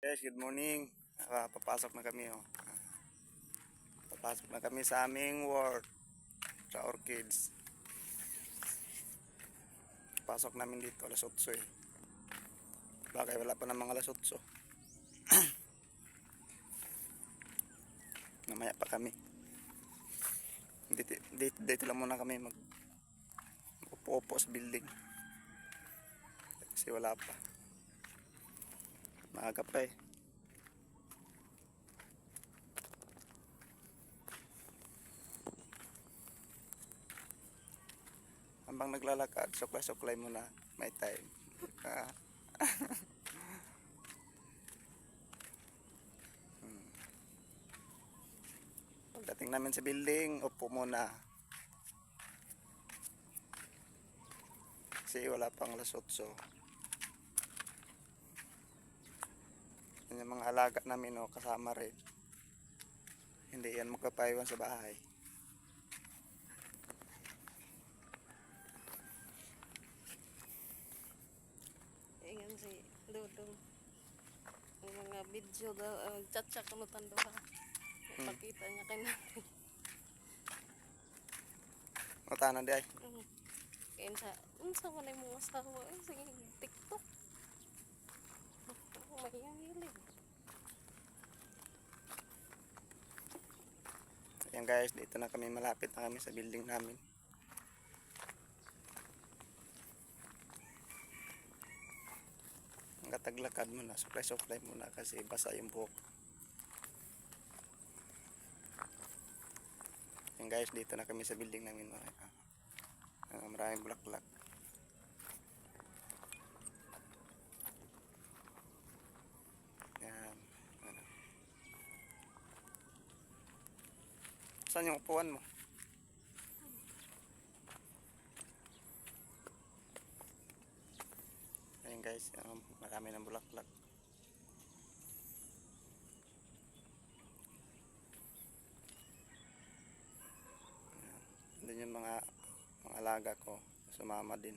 Guys, good morning. Ah, papasok na kami oh. Papasok na kami sa aming work sa orchids. Pasok namin dito alas 8 eh. Bagay wala pa namang alas 8. Namaya pa kami. Dito, dito, dito lang muna kami mag upo-upo sa building. Kasi wala pa. Maaga pa eh. Habang naglalakad, suklay-suklay muna. May time. Ah. Pagdating namin sa building, upo muna. Kasi wala pang alas 8. Yan yung mga alaga namin o kasama rin. Hindi yan magpapaiwan sa bahay. Ingan si Dudong. Ang mga video daw, ang chat-chat ko tando ha. Pakita niya kay natin. Matanan di ay. Mm. Kaya sa, unsa man ay mga asawa, eh, sige, TikTok. Ayan guys, dito na kami malapit na kami sa building namin. Kataglakad muna, supply-supply muna kasi basa yung buhok. Ayan guys, dito na kami sa building namin. Maraming bulaklak. Yan. Ano. Saan yung upuan mo? Ayun guys, marami ng bulaklak. Ayan. Doon yung mga mga alaga ko, sumama din.